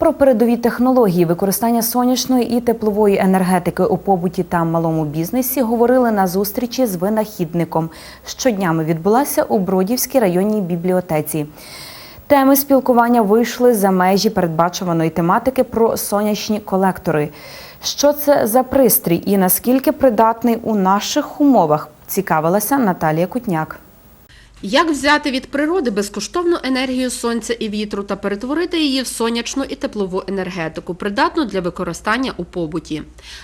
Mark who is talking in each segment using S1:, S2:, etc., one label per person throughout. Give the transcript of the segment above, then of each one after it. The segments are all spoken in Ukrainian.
S1: Про передові технології використання сонячної і теплової енергетики у побуті та малому бізнесі говорили на зустрічі з винахідником. Щоднями відбулася у Бродівській районній бібліотеці. Теми спілкування вийшли за межі передбачуваної тематики про сонячні колектори. Що це за пристрій і наскільки придатний у наших умовах? Цікавилася Наталія Кутняк.
S2: Як взяти від природи безкоштовну енергію сонця і вітру та перетворити її в сонячну і теплову енергетику, придатну для використання у побуті?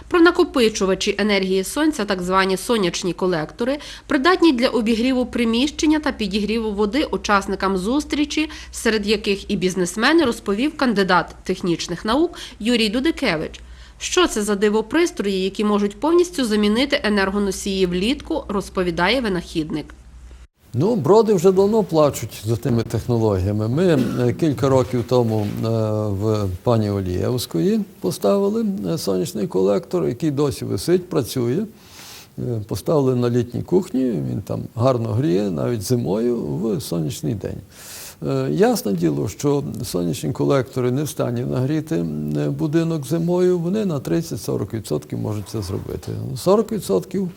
S2: Про накопичувачі енергії сонця, так звані сонячні колектори, придатні для обігріву приміщення та підігріву води учасникам зустрічі, серед яких і бізнесмени, розповів кандидат технічних наук Юрій Дудикевич. Що це за дивопристрої, які можуть повністю замінити енергоносії влітку, розповідає винахідник.
S3: Ну, броди вже давно плачуть за тими технологіями. Ми е, кілька років тому е, в пані Олієвської поставили е, сонячний колектор, який досі висить, працює. Е, Поставили на літній кухні, він там гарно гріє навіть зимою в сонячний день. Е, Ясне діло, що сонячні колектори не в стані нагріти е, будинок зимою, вони на 30-40% можуть це зробити. 40%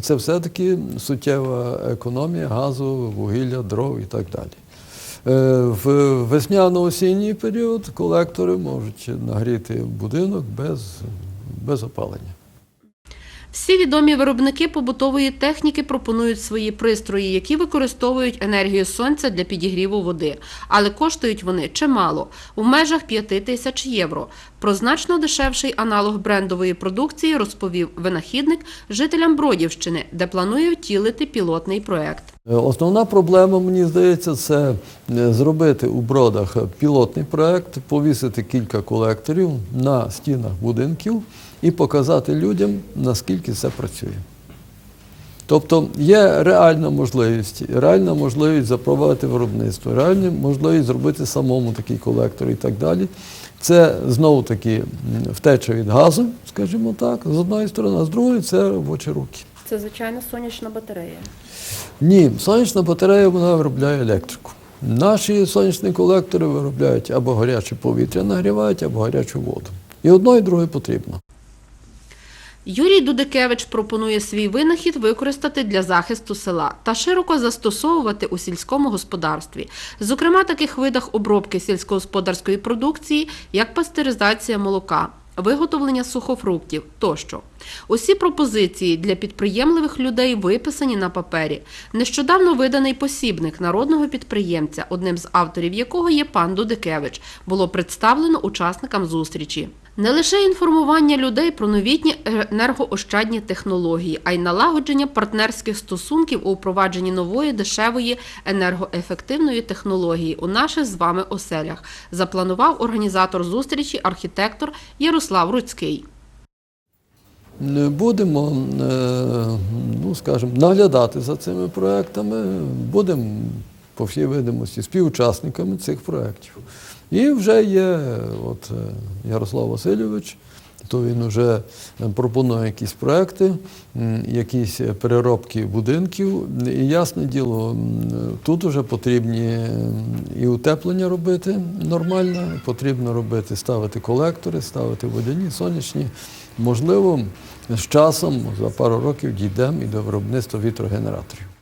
S3: це все-таки суттєва економія газу, вугілля, дров і так далі. В весняно-осінній період колектори можуть нагріти будинок без, без опалення.
S2: Всі відомі виробники побутової техніки пропонують свої пристрої, які використовують енергію сонця для підігріву води, але коштують вони чимало у межах 5 тисяч євро. Про значно дешевший аналог брендової продукції розповів винахідник жителям Бродівщини, де планує втілити пілотний проект.
S3: Е, Основна проблема, мені здається, це е, зробити у бродах пілотний проект, повісити кілька колекторів на стінах будинків і показати людям, наскільки це працює. Тобто є реальна можливість, реальна можливість запровадити виробництво, реальна можливість зробити самому такий колектор і так далі. Це знову таки втеча від газу, скажімо так, з одної сторони, а з другої це робочі руки.
S2: Це звичайно сонячна батарея.
S3: Ні, сонячна батарея вона виробляє електрику. Наші сонячні колектори виробляють або гаряче повітря нагрівають, або гарячу воду. І одно і друге потрібно.
S2: Юрій Дудикевич пропонує свій винахід використати для захисту села та широко застосовувати у сільському господарстві, зокрема таких видах обробки сільськогосподарської продукції, як пастеризація молока. Виготовлення сухофруктів тощо. Усі пропозиції для підприємливих людей виписані на папері. Нещодавно виданий посібник народного підприємця, одним з авторів якого є пан Дудикевич, було представлено учасникам зустрічі. Не лише інформування людей про новітні енергоощадні технології, а й налагодження партнерських стосунків у впровадженні нової дешевої енергоефективної технології. У наших з вами оселях, запланував організатор зустрічі архітектор Ярослав Руцький.
S3: Не Будемо, е, ну скажімо, наглядати за цими проектами, будемо по всій видимості співучасниками цих проєктів. І вже є от, е, Ярослав Васильович, то він вже пропонує якісь проекти, якісь переробки будинків. І ясне діло, тут вже потрібні і утеплення робити нормально, потрібно робити, ставити колектори, ставити водяні, сонячні. Можливо, з часом за пару років дійдемо і до виробництва вітрогенераторів.